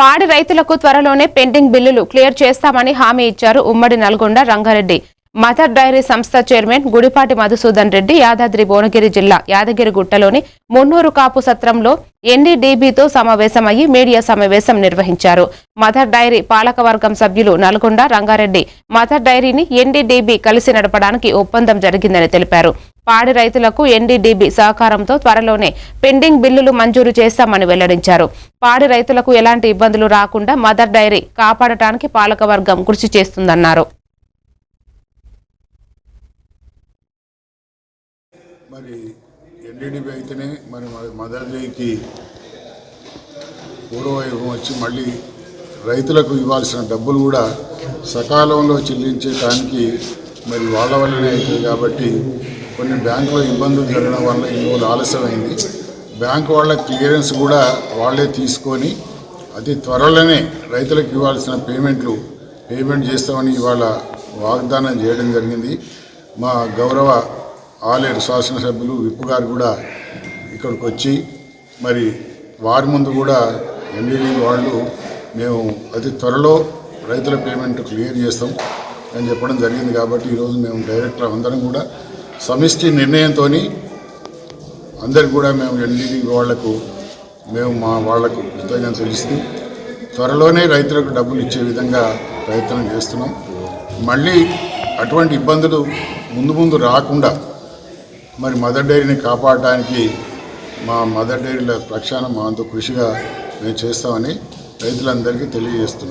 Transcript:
పాడి రైతులకు త్వరలోనే పెండింగ్ బిల్లులు క్లియర్ చేస్తామని హామీ ఇచ్చారు ఉమ్మడి నల్గొండ రంగారెడ్డి. మదర్ డైరీ సంస్థ చైర్మన్ గుడిపాటి మధుసూదన్ రెడ్డి యాదాద్రి భువనగిరి జిల్లా యాదగిరిగుట్టలోని మున్నూరు కాపు సత్రంలో ఎన్డీడీబీతో సమావేశమయ్యి మీడియా సమావేశం నిర్వహించారు. మదర్ డైరీ పాలకవర్గం సభ్యులు నల్గొండ రంగారెడ్డి మదర్ డైరీని ఎన్డీడీబీ కలిసి నడపడానికి ఒప్పందం జరిగిందని తెలిపారు. పాడి రైతులకు ఎన్డీడీబీ సహకారంతో త్వరలోనే పెండింగ్ బిల్లులు మంజూరు చేస్తామని వెల్లడించారు. పాడి రైతులకు ఎలాంటి ఇబ్బందులు రాకుండా మదర్ డైరీ కాపాడటానికి పాలకవర్గం కృషి చేస్తుందన్నారు. మరి ఎన్డీడీపీ అయితేనే మరి మదర్ డేకి పూర్వవైభవం వచ్చి మళ్ళీ రైతులకు ఇవ్వాల్సిన డబ్బులు కూడా సకాలంలో చెల్లించడానికి మరి వాళ్ళ వల్లనే అవుతుంది కాబట్టి కొన్ని బ్యాంకులో ఇబ్బందులు జరగడం వల్ల ఈ రోజు ఆలస్యమైంది. బ్యాంకు వాళ్ళ క్లియరెన్స్ కూడా వాళ్ళే తీసుకొని అతి త్వరలోనే రైతులకు ఇవ్వాల్సిన పేమెంట్లు పేమెంట్ చేస్తామని ఇవాళ వాగ్దానం చేయడం జరిగింది. మా గౌరవ ఆలేరు శాసనసభ్యులు విప్పు గారు కూడా ఇక్కడికి వచ్చి మరి వారి ముందు కూడా ఎన్డీడీ వాళ్ళు మేము అతి త్వరలో రైతుల పేమెంట్ క్లియర్ చేస్తాం అని చెప్పడం జరిగింది కాబట్టి ఈరోజు మేము డైరెక్టర్ అందరం కూడా సమిష్టి నిర్ణయంతో అందరికి కూడా మేము ఎన్డీడీ వాళ్ళకు మేము మా వాళ్ళకు కృతజ్ఞత తెలుస్తూ త్వరలోనే రైతులకు డబ్బులు ఇచ్చే విధంగా ప్రయత్నం చేస్తున్నాం. మళ్ళీ అటువంటి ఇబ్బందులు ముందు ముందు రాకుండా మరి మదర్ డైరీని కాపాడటానికి మా మదర్ డైరీల ప్రక్షాళన మా అంత కృషిగా మేము చేస్తామని రైతులందరికీ తెలియజేస్తున్నాం.